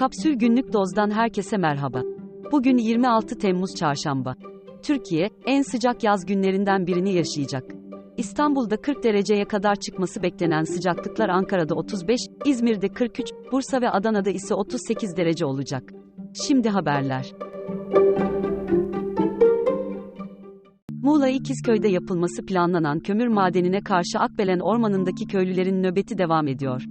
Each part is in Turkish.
Kapsül Günlük Doz'dan herkese merhaba. Bugün 26 Temmuz Çarşamba. Türkiye, en sıcak yaz günlerinden birini yaşayacak. İstanbul'da 40 dereceye kadar çıkması beklenen sıcaklıklar Ankara'da 35, İzmir'de 43, Bursa ve Adana'da ise 38 derece olacak. Şimdi haberler. Muğla İkizköy'de yapılması planlanan kömür madenine karşı Akbelen Ormanı'ndaki köylülerin nöbeti devam ediyor.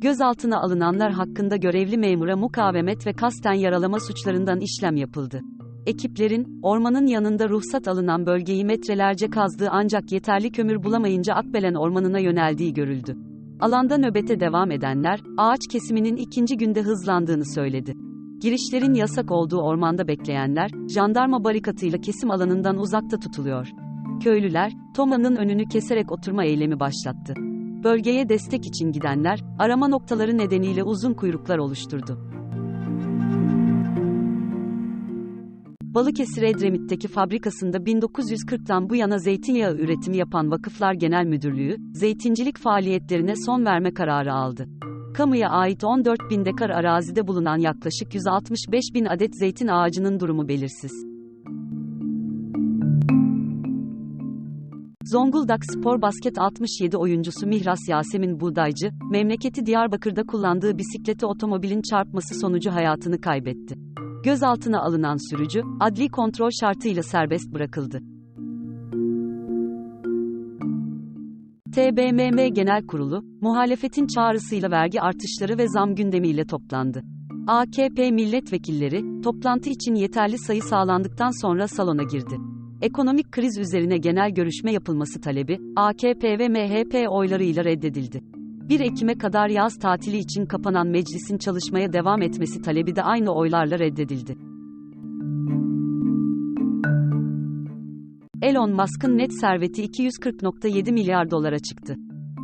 Gözaltına alınanlar hakkında görevli memura mukavemet ve kasten yaralama suçlarından işlem yapıldı. Ekiplerin, ormanın yanında ruhsat alınan bölgeyi metrelerce kazdığı ancak yeterli kömür bulamayınca Akbelen Ormanı'na yöneldiği görüldü. Alanda nöbete devam edenler, ağaç kesiminin ikinci günde hızlandığını söyledi. Girişlerin yasak olduğu ormanda bekleyenler, jandarma barikatıyla kesim alanından uzakta tutuluyor. Köylüler, Toma'nın önünü keserek oturma eylemi başlattı. Bölgeye destek için gidenler, arama noktaları nedeniyle uzun kuyruklar oluşturdu. Balıkesir Edremit'teki fabrikasında 1940'tan bu yana zeytinyağı üretimi yapan Vakıflar Genel Müdürlüğü, zeytincilik faaliyetlerine son verme kararı aldı. Kamuya ait 14 bin dekar arazide bulunan yaklaşık 165 bin adet zeytin ağacının durumu belirsiz. Zonguldak Spor Basket 67 oyuncusu Mihras Yasemin Buğdaycı, memleketi Diyarbakır'da kullandığı bisiklete otomobilin çarpması sonucu hayatını kaybetti. Gözaltına alınan sürücü, adli kontrol şartıyla serbest bırakıldı. TBMM Genel Kurulu, muhalefetin çağrısıyla vergi artışları ve zam gündemiyle toplandı. AKP milletvekilleri, toplantı için yeterli sayı sağlandıktan sonra salona girdi. Ekonomik kriz üzerine genel görüşme yapılması talebi, AKP ve MHP oylarıyla reddedildi. 1 Ekim'e kadar yaz tatili için kapanan meclisin çalışmaya devam etmesi talebi de aynı oylarla reddedildi. Elon Musk'ın net serveti 240.7 milyar dolara çıktı.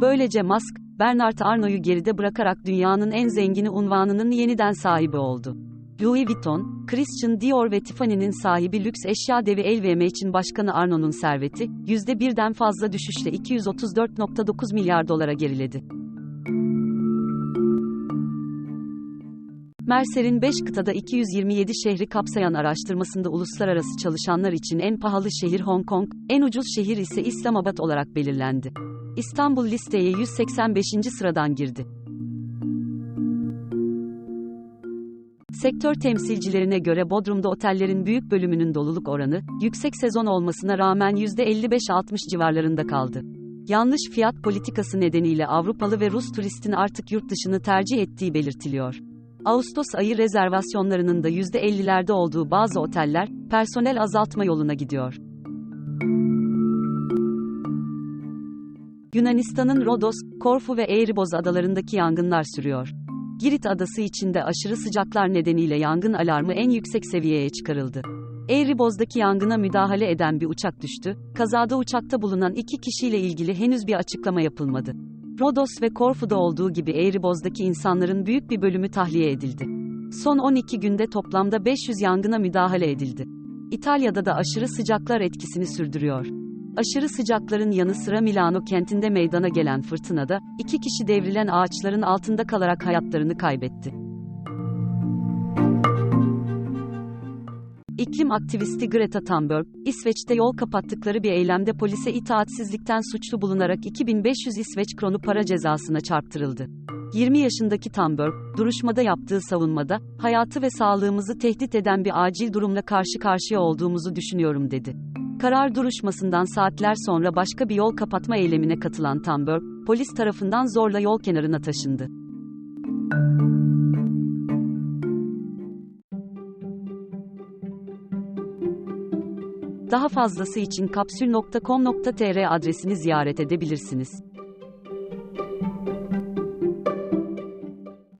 Böylece Musk, Bernard Arnault'u geride bırakarak dünyanın en zengini unvanının yeniden sahibi oldu. Louis Vuitton, Christian Dior ve Tiffany'nin sahibi lüks eşya devi LVMH'in başkanı Arnault'un serveti, %1'den fazla düşüşle 234.9 milyar dolara geriledi. Mercer'in 5 kıtada 227 şehri kapsayan araştırmasında uluslararası çalışanlar için en pahalı şehir Hong Kong, en ucuz şehir ise İslamabad olarak belirlendi. İstanbul listeye 185. sıradan girdi. Sektör temsilcilerine göre Bodrum'da otellerin büyük bölümünün doluluk oranı, yüksek sezon olmasına rağmen %55-60 civarlarında kaldı. Yanlış fiyat politikası nedeniyle Avrupalı ve Rus turistin artık yurt dışını tercih ettiği belirtiliyor. Ağustos ayı rezervasyonlarının da %50'lerde olduğu bazı oteller, personel azaltma yoluna gidiyor. Yunanistan'ın Rodos, Korfu ve Eğriboz adalarındaki yangınlar sürüyor. Girit adası içinde aşırı sıcaklar nedeniyle yangın alarmı en yüksek seviyeye çıkarıldı. Eğriboz'daki yangına müdahale eden bir uçak düştü. Kazada uçakta bulunan iki kişiyle ilgili henüz bir açıklama yapılmadı. Rodos ve Korfu'da olduğu gibi Eğriboz'daki insanların büyük bir bölümü tahliye edildi. Son 12 günde toplamda 500 yangına müdahale edildi. İtalya'da da aşırı sıcaklar etkisini sürdürüyor. Aşırı sıcakların yanı sıra Milano kentinde meydana gelen fırtınada, iki kişi devrilen ağaçların altında kalarak hayatlarını kaybetti. İklim aktivisti Greta Thunberg, İsveç'te yol kapattıkları bir eylemde polise itaatsizlikten suçlu bulunarak 2500 İsveç kronu para cezasına çarptırıldı. 20 yaşındaki Thunberg, duruşmada yaptığı savunmada, hayatı ve sağlığımızı tehdit eden bir acil durumla karşı karşıya olduğumuzu düşünüyorum dedi. Karar duruşmasından saatler sonra başka bir yol kapatma eylemine katılan Thunberg, polis tarafından zorla yol kenarına taşındı. Daha fazlası için kapsül.com.tr adresini ziyaret edebilirsiniz.